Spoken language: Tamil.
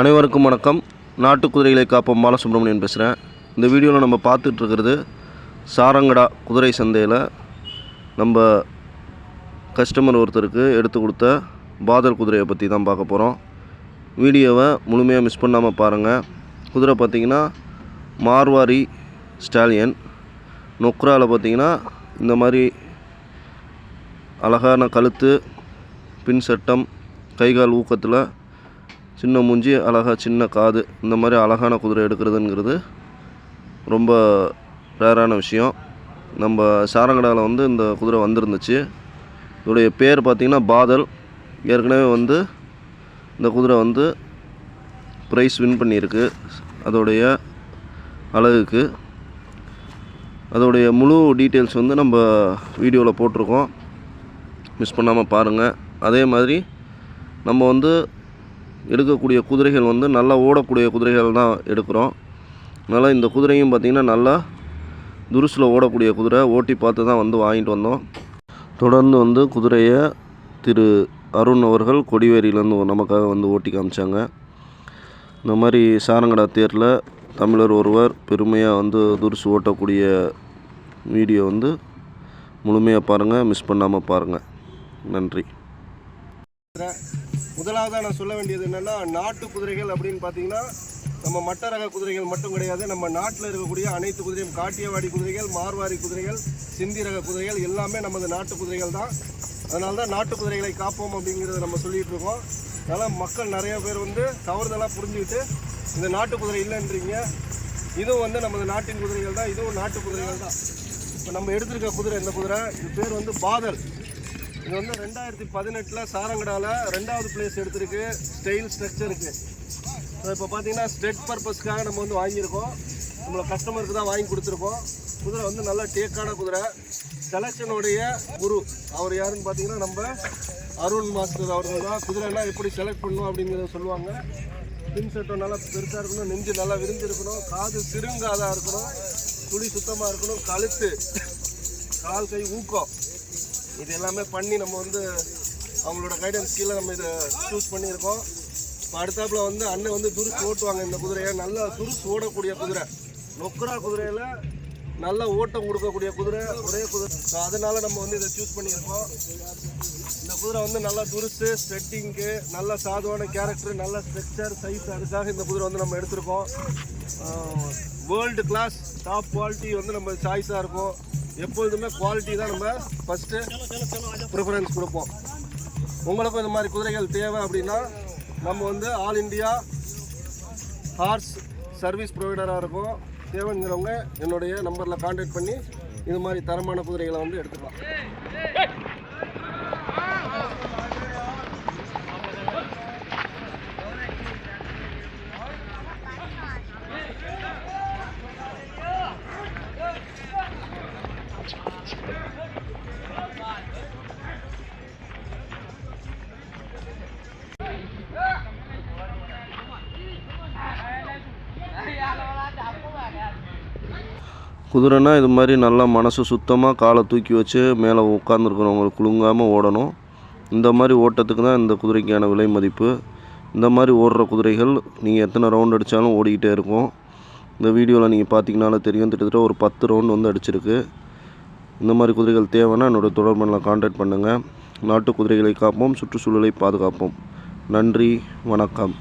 அனைவருக்கும் வணக்கம். நாட்டு குதிரைகளை காப்போம் பாலசுப்ரமணியன் பேசுகிறேன் இந்த வீடியோவில் நம்ம பார்த்துட்ருக்கிறது சாரங்கடா குதிரை சந்தையில் நம்ம கஸ்டமர் ஒருத்தருக்கு எடுத்து கொடுத்த பாதல் குதிரையை பற்றி தான் பார்க்க போகிறோம் வீடியோவை முழுமையாக மிஸ் பண்ணாமல் பாருங்கள் குதிரை பார்த்திங்கன்னா மார்வாரி ஸ்டாலியன் நொக்ராவில் பார்த்திங்கன்னா இந்த மாதிரி அழகான கழுத்து பின் சட்டம் கைகால் ஊக்கத்தில் சின்ன மூஞ்சி அழகாக சின்ன காது இந்த மாதிரி அழகான குதிரை எடுக்கிறதுங்கிறது ரொம்ப ரேரான விஷயம். நம்ம சாரங்கடாவில் வந்து இந்த குதிரை வந்திருந்துச்சு. இதோடைய பேர் பார்த்திங்கன்னா பாதல். ஏற்கனவே வந்து இந்த குதிரை வந்து ப்ரைஸ் வின் பண்ணியிருக்கு. அதோடைய அழகுக்கு. அதோடைய முழு டீட்டெயில்ஸ் வந்து நம்ம வீடியோவில் போட்டிருக்கோம். மிஸ் பண்ணாமல் பாருங்கள் அதே மாதிரி நம்ம வந்து எடுக்கக்கூடிய குதிரைகள் வந்து நல்லா ஓடக்கூடிய குதிரைகள் தான் எடுக்கிறோம். அதனால் இந்த குதிரையும் பார்த்திங்கன்னா நல்லா துருசில் ஓடக்கூடிய குதிரை ஓட்டி பார்த்து தான் வந்து வாங்கிட்டு வந்தோம். தொடர்ந்து வந்து குதிரையை திரு அருண் அவர்கள் கொடிவேரியிலேருந்து நமக்காக வந்து ஓட்டி காமிச்சாங்க. இந்த மாதிரி சாரங்கடா தேரில் தமிழர் ஒருவர் பெருமையாக வந்து துருசு ஓட்டக்கூடிய வீடியோ வந்து முழுமையாக பாருங்கள் மிஸ் பண்ணாமல் பாருங்கள் நன்றி. முதலாவதாக நான் சொல்ல வேண்டியது என்னென்னா நாட்டு குதிரைகள் அப்படின்னு பார்த்தீங்கன்னா நம்ம மட்ட ரக குதிரைகள் மட்டும் கிடையாது. நம்ம நாட்டில் இருக்கக்கூடிய அனைத்து குதிரையும் காட்டியவாடி குதிரைகள் மார்வாரி குதிரைகள் சிந்தி ரக குதிரைகள் எல்லாமே நமது நாட்டு குதிரைகள் தான். அதனால தான் நாட்டு குதிரைகளை காப்போம் அப்படிங்கிறத நம்ம சொல்லிகிட்டு இருக்கோம். அதனால் மக்கள் நிறைய பேர் வந்து தவறுதலாக புரிஞ்சுக்கிட்டு இந்த நாட்டு குதிரை இல்லைன்றீங்க. இதுவும் வந்து நமது நாட்டின் குதிரைகள் தான் இதுவும் நாட்டு குதிரைகள் தான். இப்போ நம்ம எடுத்திருக்க குதிரை இந்த குதிரை இது பேர் வந்து பாதல். இது வந்து ரெண்டாயிரத்தி பதினெட்டில் சாரங்கடாவில் ரெண்டாவது பிளேஸ் எடுத்திருக்கு. ஸ்டைல் ஸ்ட்ரக்சருக்கு இப்போ பார்த்தீங்கன்னா ஸ்டெட் பர்பஸ்க்காக நம்ம வந்து வாங்கியிருக்கோம். நம்மளை கஸ்டமருக்கு தான் வாங்கி கொடுத்துருக்கோம். குதிரை வந்து நல்லா டேக்கான குதிரை. செலெக்ஷனுடைய குரு அவர் யாருன்னு பார்த்தீங்கன்னா நம்ம அருண் மாஸ்டர் அவர்கள் தான். குதிரைலாம் எப்படி செலக்ட் பண்ணணும் அப்படிங்கிறத சொல்லுவாங்க. பின் செட்டம் நல்லா பெருசாக இருக்கணும் நெஞ்சு நல்லா விரிஞ்சிருக்கணும் காது சிறுங்காதாக இருக்கணும் துளி சுத்தமாக இருக்கணும் கழுத்து கால் கை ஊக்கம். இது எல்லாமே பண்ணி நம்ம வந்து அவங்களோட கைடன்ஸ் கீழே நம்ம இதை சூஸ் பண்ணியிருக்கோம். இப்போ அடுத்தாப்புல வந்து அண்ணன் வந்து துருசு ஓட்டுவாங்க இந்த குதிரையை. நல்லா துருசு ஓடக்கூடிய குதிரை. நொக்கரா குதிரையில் நல்ல ஓட்டம் கொடுக்கக்கூடிய குதிரை ஒரே குதிரை. ஸோ அதனால் நம்ம வந்து இதை சூஸ் பண்ணியிருக்கோம். இந்த குதிரை வந்து நல்லா துருசு ஸ்ட்ரெட்டிங்க்கு நல்ல சாதுவான கேரக்டர் நல்ல ஸ்ட்ரக்சர் சைஸ் அதுக்காக இந்த குதிரை வந்து நம்ம எடுத்திருக்கோம். வேர்ல்டு கிளாஸ் டாப் குவாலிட்டி வந்து நம்ம சாய்ஸாக இருக்கும். எப்பொழுதுமே குவாலிட்டி தான் நம்ம ஃபஸ்ட்டு ப்ரிஃபரன்ஸ் கொடுப்போம். உங்களுக்கும் இந்த மாதிரி குதிரைகள் தேவை அப்படின்னா நம்ம வந்து ஆல் இண்டியா ஹார்ஸ் சர்வீஸ் ப்ரொவைடராக இருக்கும். தேவைங்கிறவங்க என்னுடைய நம்பரில் காண்டாக்ட் பண்ணி இது மாதிரி தரமான குதிரைகளை வந்து எடுத்துக்கலாம். குதிரைனா இது மாதிரி நல்லா மனசு சுத்தமாக காலை தூக்கி வச்சு மேலே உட்காந்துருக்கிறவங்க குலுங்காமல் ஓடணும். இந்த மாதிரி ஓட்டத்துக்கு தான் இந்த குதிரைக்கான விலை மதிப்பு. இந்த மாதிரி ஓடுற குதிரைகள் நீங்கள் எத்தனை ரவுண்ட் அடித்தாலும் ஓடிக்கிட்டே இருக்கும். இந்த வீடியோவில் நீங்கள் பார்த்தீங்கனாலும் தெரியும். கிட்டத்தட்ட ஒரு பத்து ரவுண்ட் வந்து அடிச்சிருக்கு. இந்த மாதிரி குதிரைகள் தேவைன்னா என்னோட தொடர்பில் காண்டாக்ட் பண்ணுங்கள் நாட்டு குதிரைகளை காப்போம் சுற்றுச்சூழலை பாதுகாப்போம். நன்றி வணக்கம்.